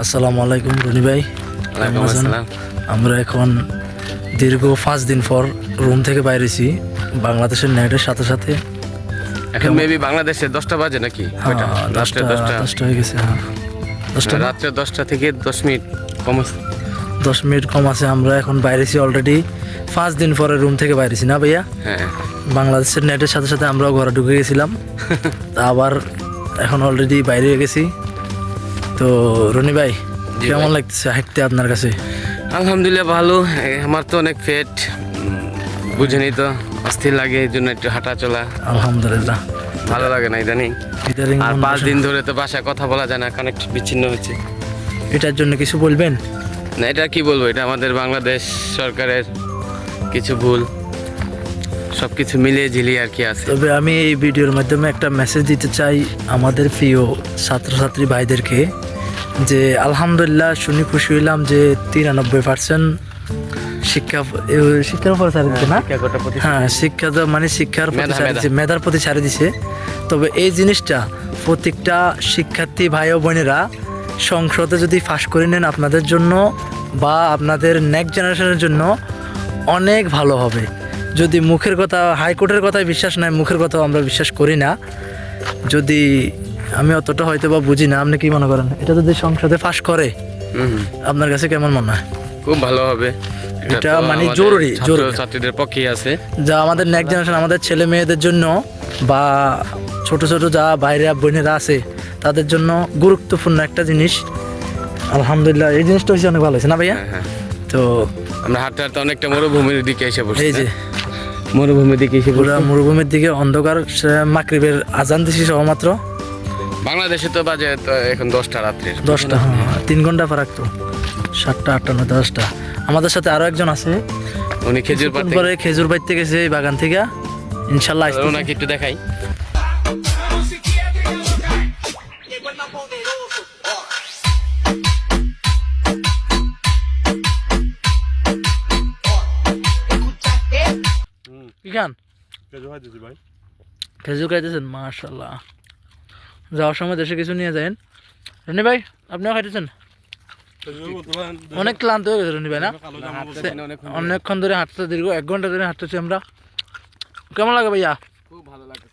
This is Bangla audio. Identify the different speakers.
Speaker 1: আসসালামু আলাইকুম রনি ভাই। আমরা এখন দীর্ঘ পাঁচ দিন পর রুম থেকে বাইরেছি বাংলাদেশের নেটের সাথে সাথে।
Speaker 2: এখন মেবি বাংলাদেশে দশটা বাজে নাকি?
Speaker 1: হ্যাঁ? দশটা
Speaker 2: দশটা।
Speaker 1: হয়ে গেছে হ্যাঁ। দশটা?
Speaker 2: রাত্রে দশটা থেকে দশ মিনিট কম আছে।
Speaker 1: দশ মিনিট কম আছে আমরা এখন বাইরেছি অলরেডি পাঁচ দিন পরে রুম থেকে বাইরেছি না ভাইয়া?
Speaker 2: হ্যাঁ।
Speaker 1: বাংলাদেশের নেটের সাথে সাথে আমরাও ঘরে ঢুকে গেছিলাম। তা আবার এখন অলরেডি বাইরে গেছি। তো রনি ভাই কেমন। লাগতেছে হাঁটতে আপনার কাছে?
Speaker 2: আলহামদুলিল্লাহ ভালো। আমার তো অনেক ফেট বুঝেনি তো অস্থির লাগে এই জন্য একটু হাঁটা চলা।
Speaker 1: আলহামদুলিল্লাহ।
Speaker 2: ভালো লাগে না ইদানিং।
Speaker 1: ইদারিং
Speaker 2: আর পাঁচ দিন ধরে তো বাসায় কথা বলা যায় না কানেক্ট বিচ্ছিন্ন হচ্ছে
Speaker 1: এটার জন্য কিছু বলবেন?
Speaker 2: না এটা কি বলব? এটা আমাদের বাংলাদেশ সরকারের কিছু ভুল। সব কিছু মিলিয়ে ঝিলিয়ে আর কি আছে।
Speaker 1: তবে আমি এই ভিডিওর মাধ্যমে একটা মেসেজ দিতে চাই আমাদের প্রিয় ছাত্রছাত্রী ভাইদেরকে। যে আলহামদুলিল্লাহ শুনি খুশি হইলাম যে তিরানব্বই পার্সেন্ট শিক্ষা শিক্ষার উপর ছাড়ি দিচ্ছে না? হ্যাঁ শিক্ষা তো মানে শিক্ষার মেধার প্রতি ছাড়ি দিছে তবে এই জিনিসটা প্রত্যেকটা শিক্ষার্থী ভাই ও বোনেরা সংসদে যদি ফাঁস করে নেন আপনাদের জন্য বা আপনাদের নেক্সট জেনারেশনের জন্য অনেক ভালো হবে। যদি মুখের কথা হাইকোর্টের কথায় বিশ্বাস নাই মুখের কথাও আমরা বিশ্বাস করি না। যদি আমি অতটা হয়তো বা বুঝি না আপনি কি মনে করেন? এটা যদি সংসদে ফাঁস করে। আপনার কাছে কেমন মনে হয়?
Speaker 2: খুব ভালো হবে।
Speaker 1: এটা মানে জরুরি, জরুরি।
Speaker 2: ছাত্রীদের পক্ষেই আছে।
Speaker 1: যা আমাদের নেক্সট জেনারেশন আমাদের ছেলে মেয়েদের জন্য বা ছোট ছোট যা বাইরে বোনেরা আছে তাদের জন্য গুরুত্বপূর্ণ একটা জিনিস। আলহামদুলিল্লাহ এই জিনিসটা হচ্ছে অনেক ভালো হয়েছে না ভাইয়া?
Speaker 2: হ্যাঁ হ্যাঁ।
Speaker 1: তো
Speaker 2: আমরা হাঁটতে হাঁটতে অনেকটা মরুভূমির দিকে এসে পড়ছি
Speaker 1: এই যে
Speaker 2: মরুভূমির দিকে এসে
Speaker 1: পুরো মরুভূমির দিকে অন্ধকার মাকরিবের আজান দিছি সহমাত্র
Speaker 2: বাংলাদেশে তো বাজে এখন দশটা রাত্রির
Speaker 1: দশটা হ্যাঁ তিন ঘণ্টা ফারাক তো। সাতটা আটটা নয় দশটা। আমাদের সাথে আরও একজন আছে।
Speaker 2: উনি খেজুর
Speaker 1: পরে খেজুর বাইতে গেছে এই বাগান থেকে। ইনশাল্লাহ।
Speaker 2: ওনাকে একটু দেখাই।
Speaker 1: কি খান?
Speaker 3: কেজো হয় দিদি ভাই।
Speaker 1: খেজুর খাইতেছেন? মাশাল্লাহ। যাওয়ার সময় দেশে কিছু নিয়ে যাবেন রনি ভাই আপনিও খাইতেছেন? অনেক ক্লান্ত হয়ে গেছে রনি ভাই না?
Speaker 2: অনেকক্ষণ ধরে।
Speaker 1: হাঁটতে দীর্ঘ এক ঘণ্টা ধরে হাঁটতেছি আমরা। কেমন লাগে ভাইয়া?
Speaker 2: খুব ভালো লাগছে